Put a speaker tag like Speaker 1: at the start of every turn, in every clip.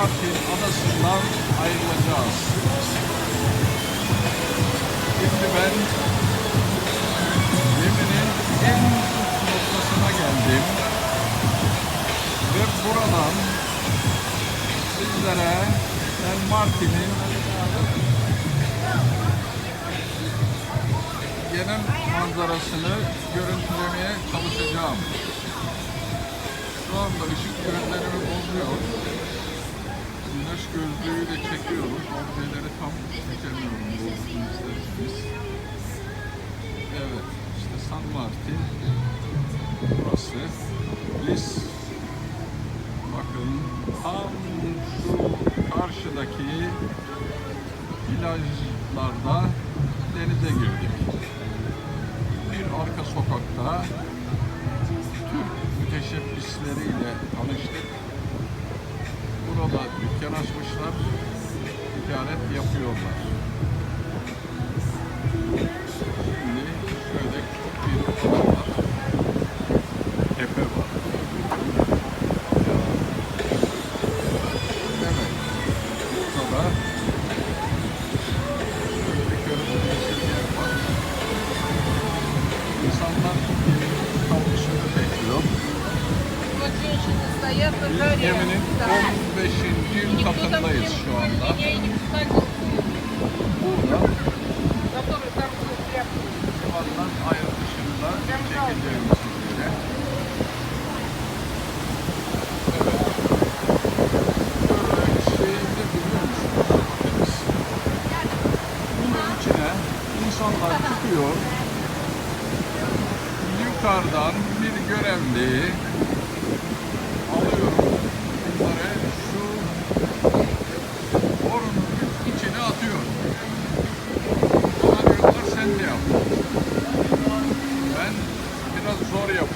Speaker 1: Martin adasından ayrılacağız. Şimdi ben geminin en uç noktasına geldim. Ve buradan sizlere ben Martin'in genel manzarasını görüntülemeye çalışacağım. Şu anda ışık yönlerimi bozuyor. Güneş gözlüğü de çekiyorum. Objeleri tam çekemiyorum bozduğunu isterseniz. Evet, işte San Martin. Burası. Biz bakın tam şu karşıdaki plajlarda denize girdik. Bir arka sokakta Türk müteşebbisleriyle tanıştık yanaşmışlar, ticaret yapıyorlar.
Speaker 2: Yemen'in
Speaker 1: 15. katındayız şu anda. Burada Limandan ayrılışında çekeceğimiz üzere. Evet. Şeyinde biliyor musunuz? Bunun içine insanlar çıkıyor. Yukarıdan bir görevli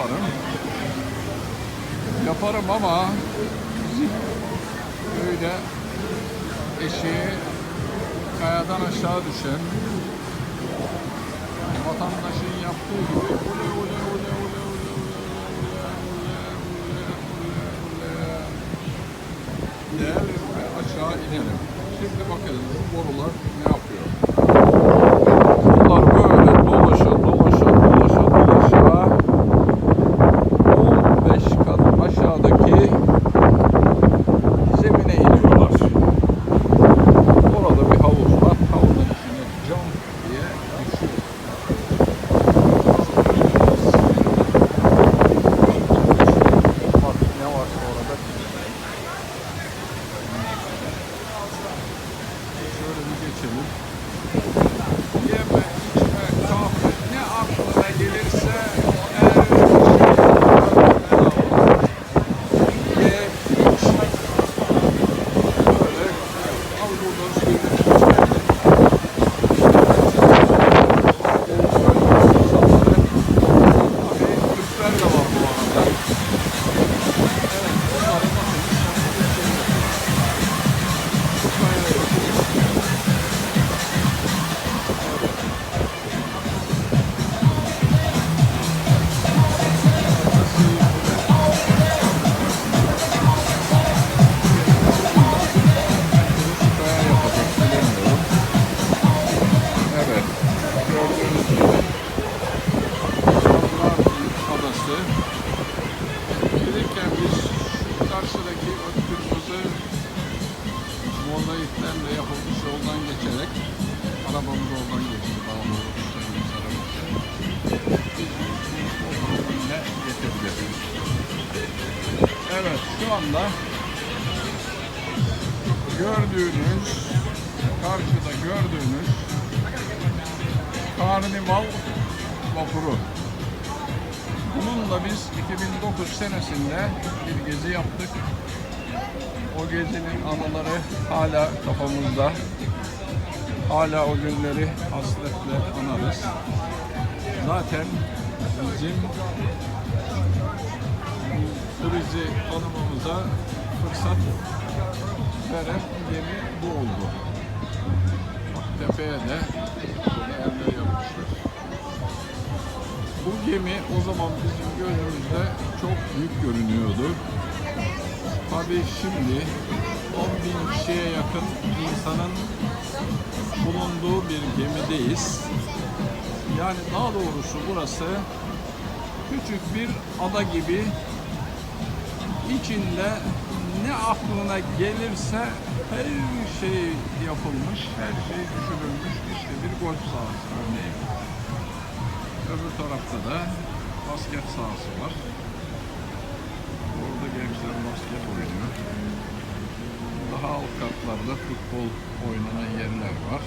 Speaker 1: yaparım. Yaparım ama öyle eşeği kayadan aşağı düşen vatandaşın yaptığı gibi ule ule ule ule ule ule ule ule ule aşağı inelim. Şimdi bakın bu borular ne yapıyor? Karşıdaki o kırmızı mozaiklerle yapılmış yoldan geçerek arabamız oradan geçti. Daha doğrusu. Biz bu yine geçebiliriz. Evet şu anda gördüğünüz, karşıda gördüğünüz Karnival vapuru. Bununla biz 2009 senesinde bir gezi yaptık. O gezinin anıları hala kafamızda. Hala o günleri hasretle anarız. Zaten bizim turizi tanımamıza fırsat veren gemi bu oldu. Bak tepeye de yapmışlar. Bu gemi o zaman bizim gözümüzde çok büyük görünüyordu. Tabii şimdi bin kişiye yakın insanın bulunduğu bir gemideyiz. Yani daha doğrusu burası küçük bir ada gibi içinde ne aklına gelirse her şey yapılmış, her şey düşünülmüş. İşte bir golf sahası örneğin. Öbür tarafta da basket sahası var. Orada gençler basket oynuyor. Daha alt katlarda futbol oynanan yerler var.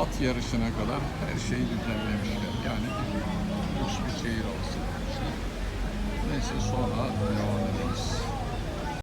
Speaker 1: At yarışına kadar her şeyi düzenlemişler. Yani lüks bir şehir olsun. Neyse sonra devam ederiz.